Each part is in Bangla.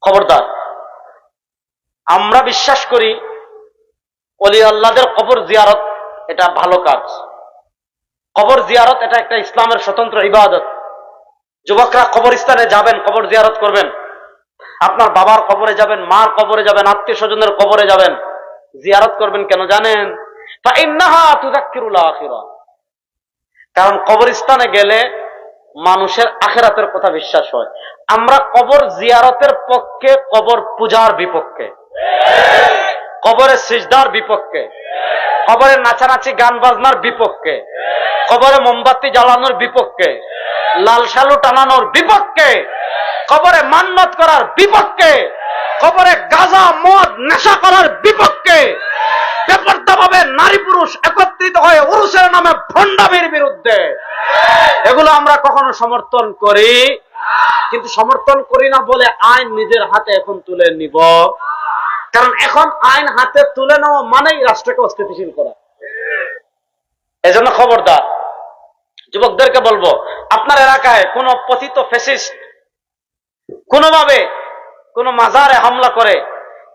খবরদার। আমরা বিশ্বাস করি অলি আল্লাহদের কবর জিয়ারত এটা ভালো কাজ। কবর জিয়ারত এটা একটা ইসলামের স্বতন্ত্র ইবাদত। যুবকরা কবরস্থানে যাবেন, কবর জিয়ারত করবেন। আপনার বাবার কবরে যাবেন, মার কবরে যাবেন, আত্মীয় স্বজনের কবরে যাবেন। জিয়ারত করবেন কেন জানেন? কারণ কবরস্থানে গেলে মানুষের আখেরাতের কথা বিশ্বাস হয়। আমরা কবর জিয়ারতের পক্ষে, কবর পূজার বিপক্ষে। কবরে সিজদার বিপক্ষে। কবরে নাচানাচি গান বাজনার বিপক্ষে। কবরে মোমবাতি জ্বালানোর বিপক্ষে। লাল শালু টানানোর বিপক্ষে। কবরে মান্নত করার বিপক্ষে। কবরে গাজা, মদ, নেশা করার বিপক্ষে। বেপর্দাভাবে নারী পুরুষ একত্রিত হয়ে উরুসের নামে ভণ্ডামির বিরুদ্ধে। এগুলো আমরা কখনো সমর্থন করি। কিন্তু সমর্থন করি না বলে আইন নিজের হাতে এখন তুলে নিব। কারণ এখন আইন হাতে তুলে নেওয়া মানেই রাষ্ট্রকে অস্থিতিশীল করা। এজন্য খবরদার, যুবকদেরকে বলব, আপনার এলাকায় কোন পতিত ফেসিস্ট কোনোভাবে কোন মাজারে হামলা করে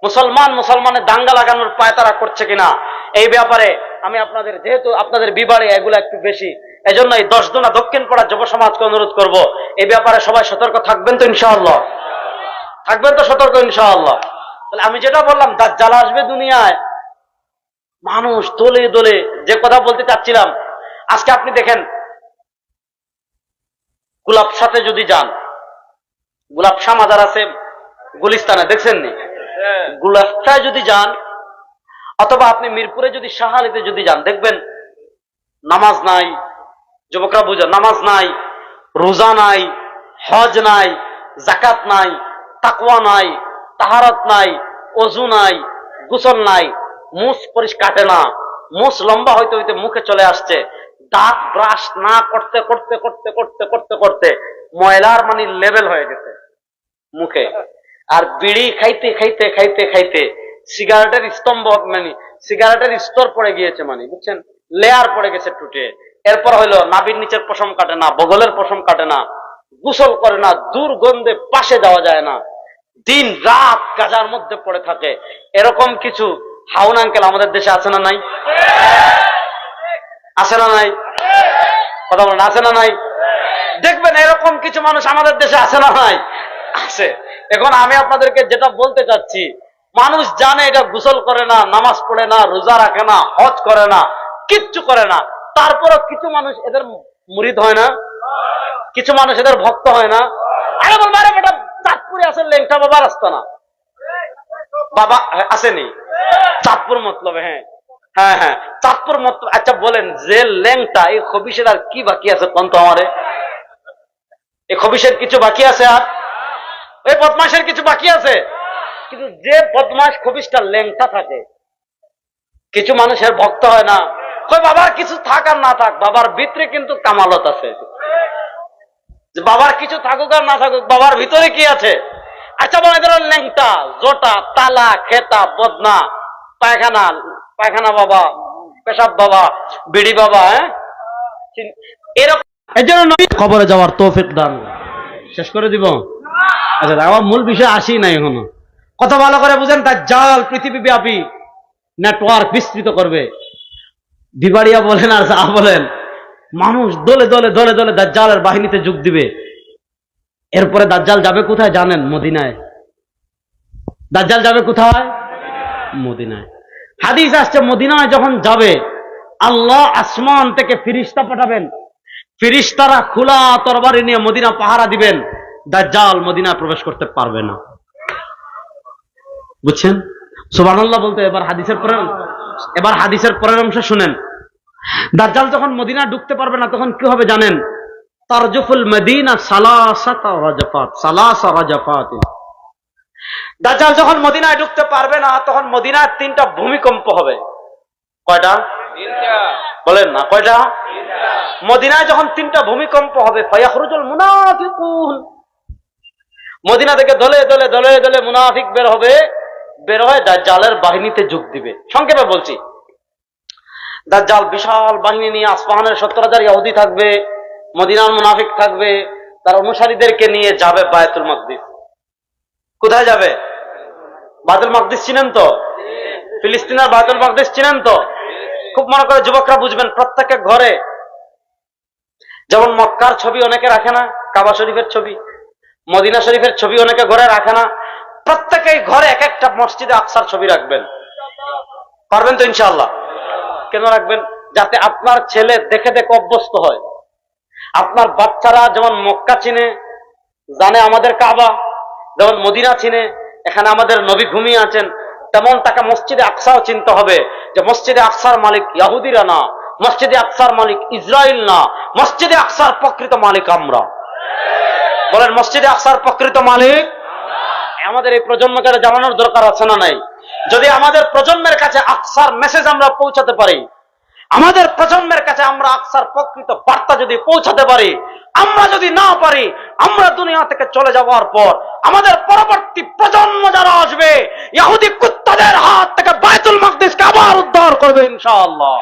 মুসলমান মুসলমানের দাঙ্গা লাগানোর পায়তারা করছে কিনা? এই ব্যাপারে আমি আপনাদের যেহেতু আপনাদের বিবারে এগুলো একটু বেশি এই দশ দোনা দক্ষিণ পাড়া যুব সমাজকে অনুরোধ করব এই ব্যাপারে সবাই সতর্ক থাকবেন তো ইনশাআল্লাহ। থাকবেন তো সতর্ক ইনশাআল্লাহ। তাহলে আমি যেটা বললাম দাজ্জাল আসবে দুনিয়ায়। মানুষ দলে দলে যে কথা বলতে চাচ্ছিলাম আজকে আপনি দেখেন গোলাপ সাথে যদি যান গোলাপ শাহ মাজার আছে গুলিস্তানে দেখছেন নি গুলাস্তায় যদি যান অথবা আপনি মিরপুরে যদি শাহালিতে যদি যান, দেখবেন নামাজ নাই, যুবকরা বুঝেন, নামাজ নাই, রোজা নাই, হজ নাই জাকাত নাই, তাকওয়া নাই, তাহারত নাই অজু নাই, গোসল নাই মুখ পরিষ্কার কাটে না, মুস লম্বা হইতে হইতে মুখে চলে আসছে, দাঁত ব্রাশ না করতে করতে করতে করতে করতে করতে ময়লার মানে লেভেল হয়ে গেছে মুখে। আর বিড়ি খাইতে খাইতে খাইতে খাইতে সিগারেটের স্তম্ভ মানে সিগারেটের স্তর পড়ে গিয়েছে মানে বুঝছেন? লেয়ার পড়ে গেছে টুটে এরপর হইল নাবির নিচের পশম কাটে না, বগলের পশম কাটে না, গুসল করে না, দুর্গন্ধে পাশে যাওয়া যায় না। দিন রাত গাজার মধ্যে পড়ে থাকে। এরকম কিছু হাউন আঙ্কেল আমাদের দেশে আছে না নাই? আছে না নাই? কথা বলেন, আছে না নাই? দেখবেন এরকম কিছু মানুষ আমাদের দেশে আছে না নাই? আছে। এখন আমি আপনাদেরকে যেটা বলতে চাচ্ছি মানুষ জানে এটা গোসল করে না, নামাজ পড়ে না, রোজা রাখে না, হজ করে না, কিচ্ছু করে না। তারপরও কিছু মানুষ এদের মুরিদ হয় না, কিছু মানুষ এদের ভক্ত হয় না। আরে বলব আরে চাঁদপুরে আছে লেংটা বাবা রাস্তা না? বাবা আসেনি? চাঁদপুর মতলবে হ্যাঁ। হ্যাঁ হ্যাঁ। চাঁদপুর মতলব আচ্ছা বলেন, যে ল্যাংটা এই খবিসের আর কি বাকি আছে কোন তো আমারে? এই খবিসের কিছু বাকি আছে আর? ওই বদমাসের কিছু বাকি আছে? কিন্তু যে বদমাস খবিসটা ল্যাংটা থাকে কিছু মানুষের ভক্ত হয় না। কই বাবার কিছু থাক আর না থাক বাবার ভিতরে কিন্তু কামালত আছে। যে বাবার কিছু থাকুক আর না থাকুক বাবার ভিতরে কি আছে? আচ্ছা মনে করেন ল্যাংটা জোটা তালা খেতা বদনা পায়খানা পায়খানা বাবা পেশাব বাবা বিড়ি বাবা হ্যাঁ? এরকম এই জন্য কবরে যাওয়ার তৌফিক দান। শেষ করে দিব। আচ্ছা আমার মূল বিষয় আসি নাই এখনও। কত ভালো করে বুঝেন তার জাল পৃথিবী ব্যাপী নেটওয়ার্ক বিস্তৃত করবে। দিবাড়িয়া বলেন আর যা বলেন, মানুষ দলে দলে দলে দলে দাজ্জালের বাহিনীতে যোগ দিবে। এরপরে দাজ্জাল যাবে কোথায় জানেন? মদিনায়। দাজ্জাল যাবে কোথায়? মদিনায়। হাদিস আসছে, মদিনায় যখন যাবে, আল্লাহ আসমান থেকে ফিরিস্তা পাঠাবেন। ফিরিস্তারা খোলা তরবারি নিয়ে মদিনা পাহারা দিবেন। দাজ্জাল মদিনায় প্রবেশ করতে পারবে না। বুঝছেন? সুবহানাল্লাহ বলতে এবার হাদিসের পরের এবার হাদিসের পরের অংশ শুনেন। দাজ্জাল যখন মদিনা ঢুকতে পারবে না তখন কি হবে জানেন? তারজুফুল মদিনা সালাসাতা রাজফাত সালাসা রাজফাত। দাজ্জাল যখন মদিনায় ঢুকতে পারবে না তখন মদিনায় তিনটা ভূমিকম্প হবে। কয়টা? বলেন না কয়টা? মদিনায় যখন তিনটা ভূমিকম্প হবে ফয়াখরুজুল মুনাফিকুন। মদিনা থেকে দলে দলে দলে দলে মুনাফিক বের হবে। বের হয়ে দাজ্জালের বাহিনীতে যোগ দিবে। সংক্ষেপে বলছি, দাজ্জাল বিশাল বাহিনী নিয়ে আসফাহানের সত্তর হাজার ইহুদি থাকবে, মদিনার মুনাফিক থাকবে, তার অনুসারীদেরকে নিয়ে যাবে বায়তুল মাকদিস। কোথায় যাবে? বাদল মাকদিস চিনেন তো? ফিলিস্তিনের বাদল মাকদিস চিনেন তো? খুব মনে করে যুবকরা বুঝবেন, প্রত্যেকের ঘরে। যেমন মক্কার ছবি অনেকে রাখে না, কাবা শরীফের ছবি, মদিনা শরীফের ছবি অনেকে ঘরে রাখে না প্রত্যেকেই ঘরে এক একটা মসজিদে আকসার ছবি রাখবেন। পারবেন তো ইনশাল্লাহ কেন রাখবেন? যাতে আপনার ছেলে দেখে দেখে অভ্যস্ত হয়। আপনার বাচ্চারা যেমন মক্কা চিনে, জানে আমাদের কাবা, যেমন মদিনা চিনে, এখানে আমাদের নবী ঘুমিয়ে আছেন, তেমন তাকে মসজিদে আকসাও চিনতে হবে যে মসজিদে আকসার মালিক ইয়াহুদিরা না, মসজিদে আকসার মালিক ইসরায়েল না, মসজিদে আকসার প্রকৃত মালিক আমরা। বলেন, মসজিদে আকসার প্রকৃত মালিক আমাদের এই প্রজন্মকে জানানোর দরকার আছে না নাই? যদি আমাদের প্রজন্মের কাছে আকসার মেসেজ আমরা পৌঁছাতে পারি, আমাদের প্রজন্মের কাছে আমরা আকসার প্রকৃত বার্তা যদি পৌঁছাতে পারি, আমরা যদি না পারি, আমরা দুনিয়া থেকে চলে যাওয়ার পর আমাদের পরবর্তী প্রজন্ম যারা আসবে, ইহুদি কুত্তাদের হাত থেকে বায়তুল মাকদিসকে আবার উদ্ধার করবে ইনশাআল্লাহ।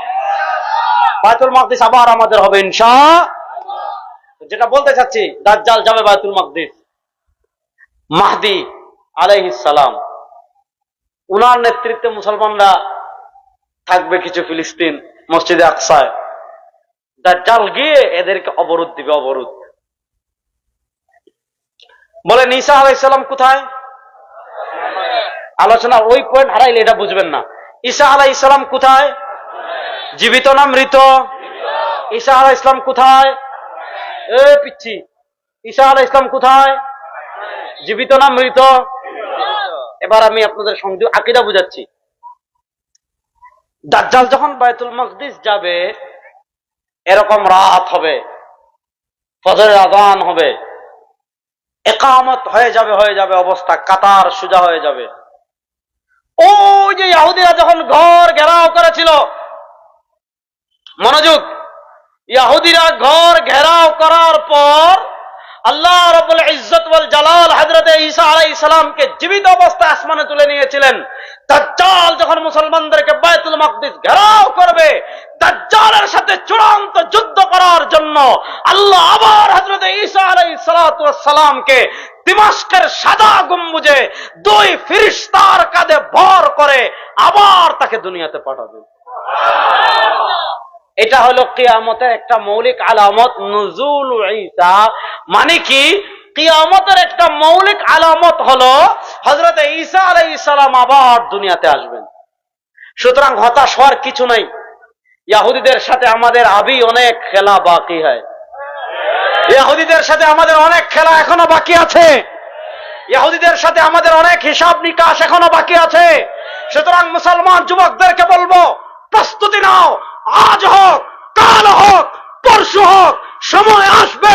বায়তুল মাকদিস আবার আমাদের হবে ইনশা যেটা বলতে চাচ্ছি, দাজ্জাল যাবে বায়তুল মাকদিস। মাহদি আলাইহিস সালাম। উনার নেতৃত্বে মুসলমানরা থাকবে কিছু ফিলিস্তিন মসজিদে আকসায়। দাজ্জাল গিয়ে এদেরকে অবরোধ দিবে, অবরোধ। বলে, নিসা আলাইসাল্লাম কোথায়? আলোচনা ওই পয়েন্ট হারাইলে এটা বুঝবেন না। ঈসা আলাহ ইসলাম কোথায়? জীবিত না মৃত? ঈসা আলাহ ইসলাম কোথায়? এ পিচ্ছি, ঈসা আলাহ ইসলাম কোথায়? জীবিত না মৃত? এবার আমি আপনাদের সঙ্গে আকিদা বুঝাচ্ছি। দাজ্জাল যখন বায়তুল মকদিস যাবে, এরকম রাত হবে, ফজরের আদান হবে, একামত হয়ে যাবে হয়ে যাবে অবস্থা, কাতার সোজা হয়ে যাবে। ও যে ইহুদিরা যখন ঘর ঘেরাও করেছিল, মনোযোগ ইহুদিরা ঘর ঘেরাও করার পর আল্লাহ রবুল ইজ্জত ওয়াল জালাল হযরত ঈসা আলাইহিস সালামকে জীবিত অবস্থায় আসমানে তুলে নিয়েছিলেন। দাজ্জাল যখন মুসলমানদেরকে ঘেরাও করবে, দাজ্জালের সাথে চূড়ান্ত যুদ্ধ করার জন্য আল্লাহ আবার হযরত ঈসা আলাইহিস সালাতু সালামকে দিমাশকের সাদা গম্বুজে দুই কাঁধে ভর করে আবার তাকে দুনিয়াতে পাঠাবে। এটা হলো কিয়ামতের একটা মৌলিক আলামত নজুল ঈসা। মানে কি? কিয়ামতের একটা মৌলিক আলামত হল হজরত ঈসা আলাই ইসালাম আবার দুনিয়াতে আসবেন। সুতরাং হতাশ হওয়ার কিছু নাই। ইয়াহুদিদের সাথে আমাদের আবি অনেক খেলা বাকি হয়। ইয়াহুদিদের সাথে আমাদের অনেক খেলা এখনও বাকি আছে। ইয়াহুদিদের সাথে আমাদের অনেক হিসাব নিকাশ এখনও বাকি আছে। সুতরাং মুসলমান যুবকদেরকে বলব, প্রস্তুতি নাও। আজ হোক, কাল হোক, পরশু হোক, সময় আসবে।